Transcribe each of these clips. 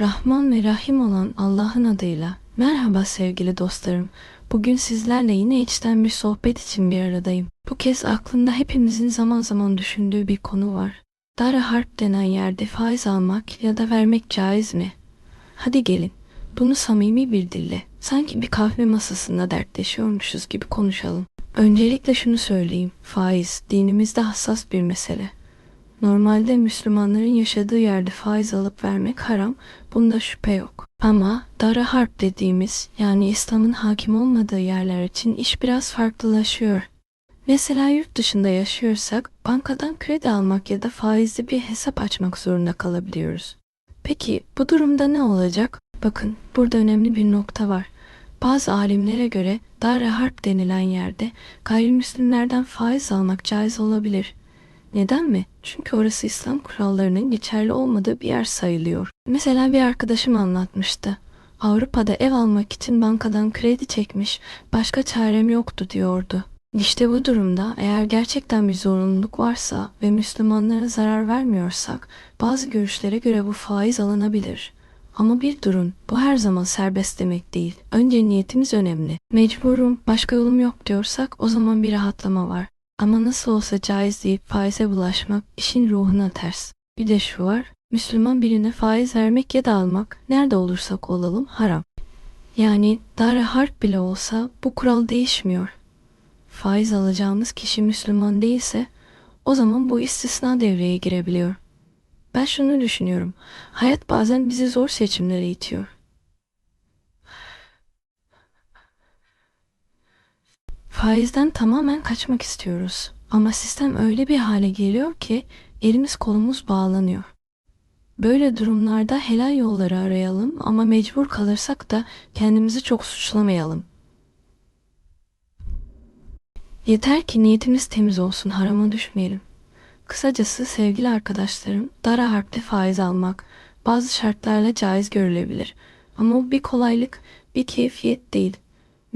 Rahman ve Rahim olan Allah'ın adıyla. Merhaba sevgili dostlarım. Bugün sizlerle yine içten bir sohbet için bir aradayım. Bu kez aklımda hepimizin zaman zaman düşündüğü bir konu var. Dara harp denen yerde faiz almak ya da vermek caiz mi? Hadi gelin. Bunu samimi bir dille, sanki bir kahve masasında dertleşiyormuşuz gibi konuşalım. Öncelikle şunu söyleyeyim. Faiz dinimizde hassas bir mesele. Normalde Müslümanların yaşadığı yerde faiz alıp vermek haram, bunda şüphe yok. Ama dara harp dediğimiz yani İslam'ın hakim olmadığı yerler için iş biraz farklılaşıyor. Mesela yurt dışında yaşıyorsak bankadan kredi almak ya da faizli bir hesap açmak zorunda kalabiliyoruz. Peki bu durumda ne olacak? Bakın burada önemli bir nokta var. Bazı alimlere göre Dar-ı Harp denilen yerde gayrimüslimlerden faiz almak caiz olabilir. Neden mi? Çünkü orası İslam kurallarının geçerli olmadığı bir yer sayılıyor. Mesela bir arkadaşım anlatmıştı. Avrupa'da ev almak için bankadan kredi çekmiş, başka çarem yoktu diyordu. İşte bu durumda eğer gerçekten bir zorunluluk varsa ve Müslümanlara zarar vermiyorsak bazı görüşlere göre bu faiz alınabilir. Ama bir durun, bu her zaman serbest demek değil. Önce niyetimiz önemli. Mecburum, başka yolum yok diyorsak o zaman bir rahatlama var. Ama nasıl olsa caiz deyip faize bulaşmak işin ruhuna ters. Bir de şu var, Müslüman birine faiz vermek ya da almak nerede olursak olalım haram. Yani dar harp bile olsa bu kural değişmiyor. Faiz alacağımız kişi Müslüman değilse o zaman bu istisna devreye girebiliyor. Ben şunu düşünüyorum. Hayat bazen bizi zor seçimlere itiyor. Faizden tamamen kaçmak istiyoruz. Ama sistem öyle bir hale geliyor ki elimiz kolumuz bağlanıyor. Böyle durumlarda helal yolları arayalım ama mecbur kalırsak da kendimizi çok suçlamayalım. Yeter ki niyetimiz temiz olsun, harama düşmeyelim. Kısacası sevgili arkadaşlarım, dara harpte faiz almak bazı şartlarla caiz görülebilir. Ama bir kolaylık, bir keyfiyet değil.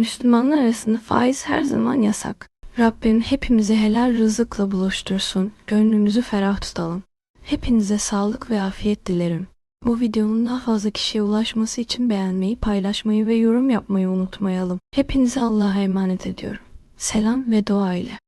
Müslümanlar arasında faiz her zaman yasak. Rabbim hepimizi helal rızıkla buluştursun, gönlümüzü ferah tutalım. Hepinize sağlık ve afiyet dilerim. Bu videonun daha fazla kişiye ulaşması için beğenmeyi, paylaşmayı ve yorum yapmayı unutmayalım. Hepinizi Allah'a emanet ediyorum. Selam ve dua ile.